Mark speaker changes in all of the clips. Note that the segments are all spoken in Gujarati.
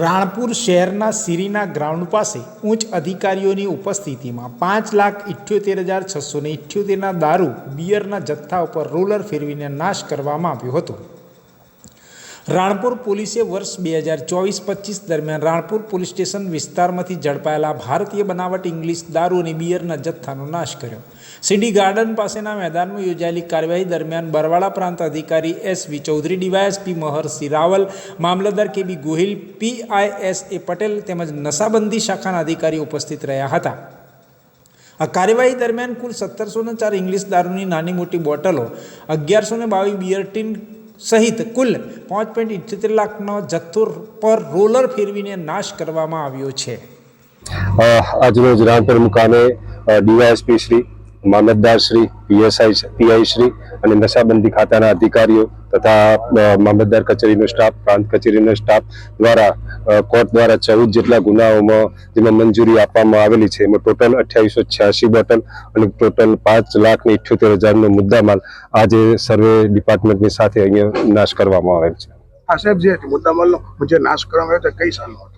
Speaker 1: રાણપુર શહેરના સિરીના ગ્રાઉન્ડ પાસે ઉચ્ચ અધિકારીઓની ઉપસ્થિતિમાં પાંચ લાખ ઇઠ્યોતેર હજાર છસો ને ઇઠ્યોતેરના દારૂ, બિયરના જથ્થા ઉપર રોલર ફેરવીને નાશ કરવામાં આવ્યો હતો. રાણપુર પોલીસે વર્ષ બે હજાર ચોવીસ પચીસ દરમિયાન રાણપુર પોલીસ સ્ટેશન વિસ્તારમાંથી ઝડપાયેલા ભારતીય બનાવટ ઇંગ્લિશ દારૂ અને બિયરના જથ્થાનો નાશ કર્યો. સિડી ગાર્ડન પાસેના મેદાનમાં યોજાયેલી કાર્યવાહી દરમિયાન બરવાડા પ્રાંત અધિકારી S V Chaudhary, DySP Maharshi Raval, મામલતદાર કે બી ગોહિલ પીઆઈએસ એ પટેલ તેમજ નશાબંધી શાખાના અધિકારી ઉપસ્થિત રહ્યા હતા. આ કાર્યવાહી દરમિયાન કુલ સત્તરસો ચાર ઇંગ્લિશ દારૂની નાની મોટી બોટલો, અગિયારસો ને બાવીસ બિયર ટીન સહિત કુલ પાંચ પોઈન્ટ ઇઠ્યોતેર લાખનો જથ્થો પર રોલર ફેરવીને નાશ કરવામાં આવ્યો છે.
Speaker 2: આજરોજ રામપુર મુકામે ડીવાયએસપી શ્રી, મામલતદાર શ્રી, પીએસઆઈ, પીઆઈ શ્રી અને નશાબંધી ખાતાના અધિકારીઓ તથા મામલતદાર કચેરીનો સ્ટાફ, પ્રાંત કચેરીનો સ્ટાફ દ્વારા કોર્ટ દ્વારા ચૌદ જેટલા ગુનાઓમાં જેમાં મંજૂરી આપવામાં આવેલી છે. એમાં ટોટલ અઠ્યાવીસો છ્યાસી બોટલ અને ટોટલ પાંચ લાખ ને ઇઠ્યોતેર હજારનો મુદ્દામાલ આજે સર્વે ડિપાર્ટમેન્ટની સાથે અહીંયા નાશ કરવામાં આવેલ છે.
Speaker 3: આ સાહેબ, જે મુદ્દામાલનો જે નાશ કરવામાં આવ્યો કઈ સાલનો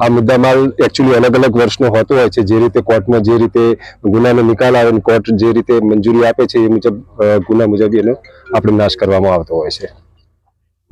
Speaker 2: આ મુદ્દામાલ એકચ્યુઅલી અલગ અલગ વર્ષનો હોતો હોય છે. જે રીતે કોર્ટમાં જે રીતે ગુનાનો નિકાલ આવે કોર્ટ જે રીતે મંજૂરી આપે છે એ મુજબ ગુના મુજબ એનો આપણે નાશ કરવામાં આવતો હોય છે.